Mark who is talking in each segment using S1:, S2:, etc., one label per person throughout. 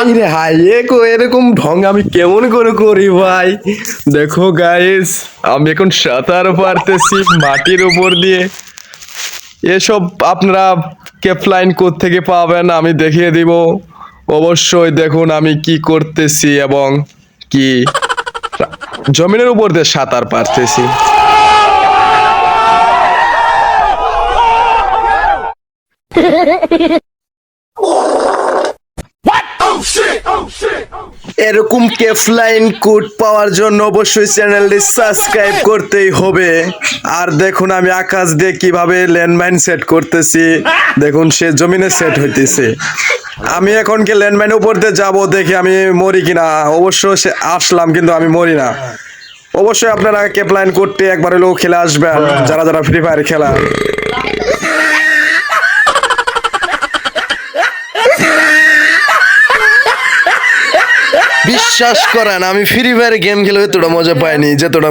S1: High রে high একো এরকম ঢং আমি কেমন করে করি ভাই? দেখো গাইস আমি এখন সাঁতার পারতেছি মাটির উপর দিয়ে। এসব আপনারা কেপলাইন থেকে পাবেন আমি দেখিয়ে দিব। অবশ্যই দেখুন আমি কি করতেছি এবং কি জমিনের উপর দিয়ে সাঁতার পারতেছি। এরকম কেফলাইন কোড পাওয়ার জন্য অবশ্যই চ্যানেলটি সাবস্ক্রাইব করতেই হবে। আর দেখুন, আমি আকাশ দিয়ে কীভাবে ল্যান্ডমাইন সেট করতেছি। দেখুন, সে জমিনে সেট হইতেছে। আমি এখন কি ল্যান্ডমাইনের উপর দিয়ে যাব দেখি আমি মরি কিনা? অবশ্য সে আসলাম, কিন্তু আমি মরি না। অবশ্যই আপনারা কেপলাইন করতে একবার হলেও খেলে আসবেন, যারা যারা ফ্রি ফায়ার খেলা। বিশ্বাস করেন, আমি ফ্রি ফায়ার গেম খেলে এতটা মজা পাইনি, যতটা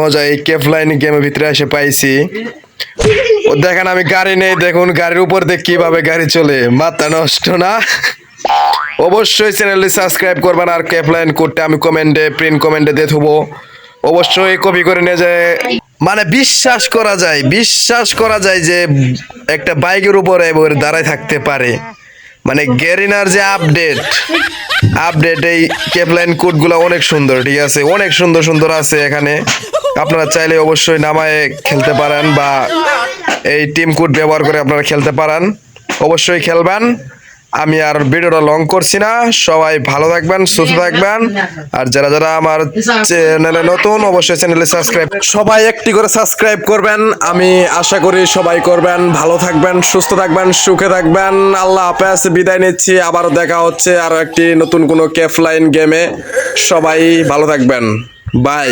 S1: মজা এই কেফলাইন গেমের ভিতরে এসে পাইছি। ও দেখেন, আমি গাড়ি নেই, দেখুন গাড়ির উপর দিয়ে কীভাবে গাড়ি চলে, মাথা নষ্ট না? অবশ্যই চ্যানেলটি সাবস্ক্রাইব করবেন আর কেফলাইন করতে আমি কমেন্টে প্রিন্ট কমেন্টে দিয়ে থবো। অবশ্যই কপি করে নিয়ে যায়। মানে বিশ্বাস করা যায়, বিশ্বাস করা যায় যে একটা বাইকের উপরে দাঁড়ায় থাকতে পারে। মানে গেরিনার যে আপডেট আপডেট এই কেপলাইন কোডগুলো অনেক সুন্দর, ঠিক আছে? অনেক সুন্দর সুন্দর আছে এখানে। আপনারা চাইলে অবশ্যই নামায় খেলতে পারেন বা এই টিম কোড ব্যবহার করে আপনারা খেলতে পারেন। অবশ্যই খেলবেন। আমি আর ভিডিওটা লং করছি না। সবাই ভালো থাকবেন সুস্থ থাকবেন। আর যারা যারা আমার চ্যানেলে নতুন অবশ্যই চ্যানেলে সাবস্ক্রাইব সবাই একটি করে সাবস্ক্রাইব করবেন। আমি আশা করি সবাই করবেন। ভালো থাকবেন সুস্থ থাকবেন সুখে থাকবেন। আল্লাহ হাফেজ বিদায় নিচ্ছি। আবারও দেখা হচ্ছে আরও একটি নতুন কোনো কেফলাইন গেমে সবাই ভালো থাকবেন। বাই